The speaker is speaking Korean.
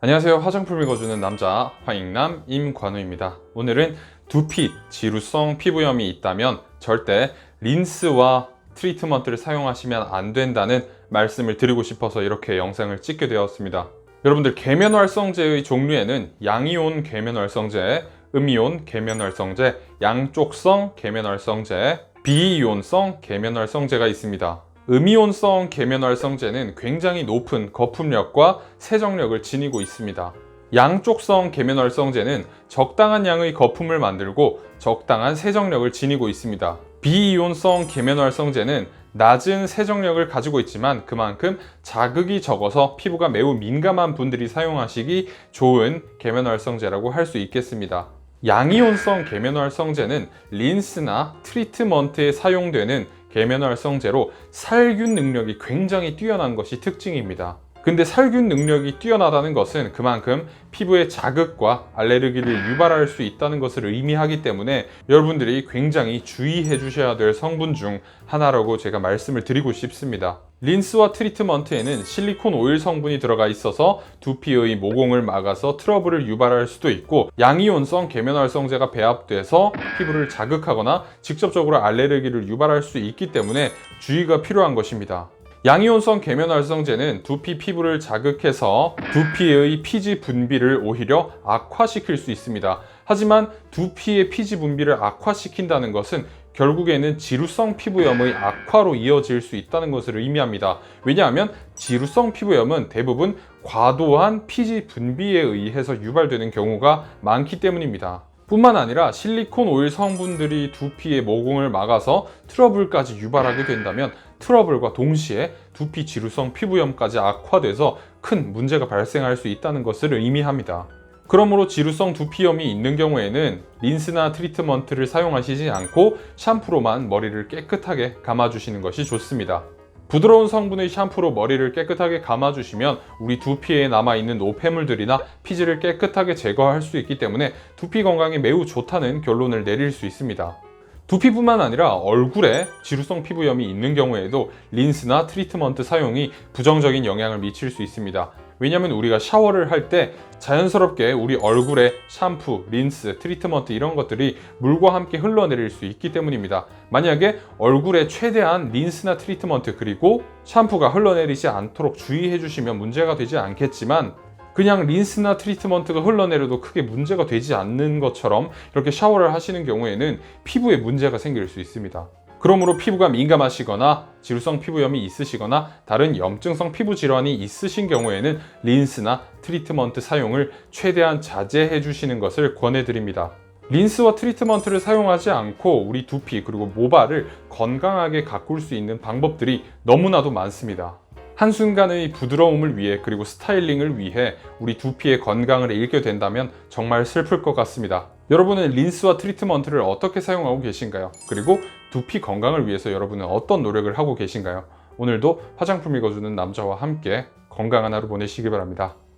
안녕하세요. 화장품 읽어주는 남자 화잉남 임관우입니다. 오늘은 두피, 지루성 피부염이 있다면 절대 린스와 트리트먼트를 사용하시면 안 된다는 말씀을 드리고 싶어서 이렇게 영상을 찍게 되었습니다. 여러분들 계면활성제의 종류에는 양이온 계면활성제, 음이온 계면활성제, 양쪽성 계면활성제, 비이온성 계면활성제가 있습니다. 음이온성 계면활성제는 굉장히 높은 거품력과 세정력을 지니고 있습니다. 양쪽성 계면활성제는 적당한 양의 거품을 만들고 적당한 세정력을 지니고 있습니다. 비이온성 계면활성제는 낮은 세정력을 가지고 있지만 그만큼 자극이 적어서 피부가 매우 민감한 분들이 사용하시기 좋은 계면활성제라고 할 수 있겠습니다. 양이온성 계면활성제는 린스나 트리트먼트에 사용되는 계면활성제로 살균 능력이 굉장히 뛰어난 것이 특징입니다. 근데 살균 능력이 뛰어나다는 것은 그만큼 피부의 자극과 알레르기를 유발할 수 있다는 것을 의미하기 때문에 여러분들이 굉장히 주의해 주셔야 될 성분 중 하나라고 제가 말씀을 드리고 싶습니다. 린스와 트리트먼트에는 실리콘 오일 성분이 들어가 있어서 두피의 모공을 막아서 트러블을 유발할 수도 있고 양이온성 계면활성제가 배합돼서 피부를 자극하거나 직접적으로 알레르기를 유발할 수 있기 때문에 주의가 필요한 것입니다. 양이온성 계면활성제는 두피 피부를 자극해서 두피의 피지 분비를 오히려 악화시킬 수 있습니다. 하지만 두피의 피지 분비를 악화시킨다는 것은 결국에는 지루성 피부염의 악화로 이어질 수 있다는 것을 의미합니다. 왜냐하면 지루성 피부염은 대부분 과도한 피지 분비에 의해서 유발되는 경우가 많기 때문입니다. 뿐만 아니라 실리콘 오일 성분들이 두피의 모공을 막아서 트러블까지 유발하게 된다면 트러블과 동시에 두피 지루성 피부염까지 악화돼서 큰 문제가 발생할 수 있다는 것을 의미합니다. 그러므로 지루성 두피염이 있는 경우에는 린스나 트리트먼트를 사용하시지 않고 샴푸로만 머리를 깨끗하게 감아주시는 것이 좋습니다. 부드러운 성분의 샴푸로 머리를 깨끗하게 감아주시면 우리 두피에 남아있는 노폐물들이나 피지를 깨끗하게 제거할 수 있기 때문에 두피 건강에 매우 좋다는 결론을 내릴 수 있습니다. 두피뿐만 아니라 얼굴에 지루성 피부염이 있는 경우에도 린스나 트리트먼트 사용이 부정적인 영향을 미칠 수 있습니다. 왜냐하면 우리가 샤워를 할 때 자연스럽게 우리 얼굴에 샴푸, 린스, 트리트먼트 이런 것들이 물과 함께 흘러내릴 수 있기 때문입니다. 만약에 얼굴에 최대한 린스나 트리트먼트 그리고 샴푸가 흘러내리지 않도록 주의해 주시면 문제가 되지 않겠지만 그냥 린스나 트리트먼트가 흘러내려도 크게 문제가 되지 않는 것처럼 이렇게 샤워를 하시는 경우에는 피부에 문제가 생길 수 있습니다. 그러므로 피부가 민감하시거나 지루성 피부염이 있으시거나 다른 염증성 피부 질환이 있으신 경우에는 린스나 트리트먼트 사용을 최대한 자제해 주시는 것을 권해 드립니다. 린스와 트리트먼트를 사용하지 않고 우리 두피 그리고 모발을 건강하게 가꿀 수 있는 방법들이 너무나도 많습니다. 한순간의 부드러움을 위해 그리고 스타일링을 위해 우리 두피의 건강을 잃게 된다면 정말 슬플 것 같습니다. 여러분은 린스와 트리트먼트를 어떻게 사용하고 계신가요? 그리고 두피 건강을 위해서 여러분은 어떤 노력을 하고 계신가요? 오늘도 화장품 읽어주는 남자와 함께 건강한 하루 보내시기 바랍니다.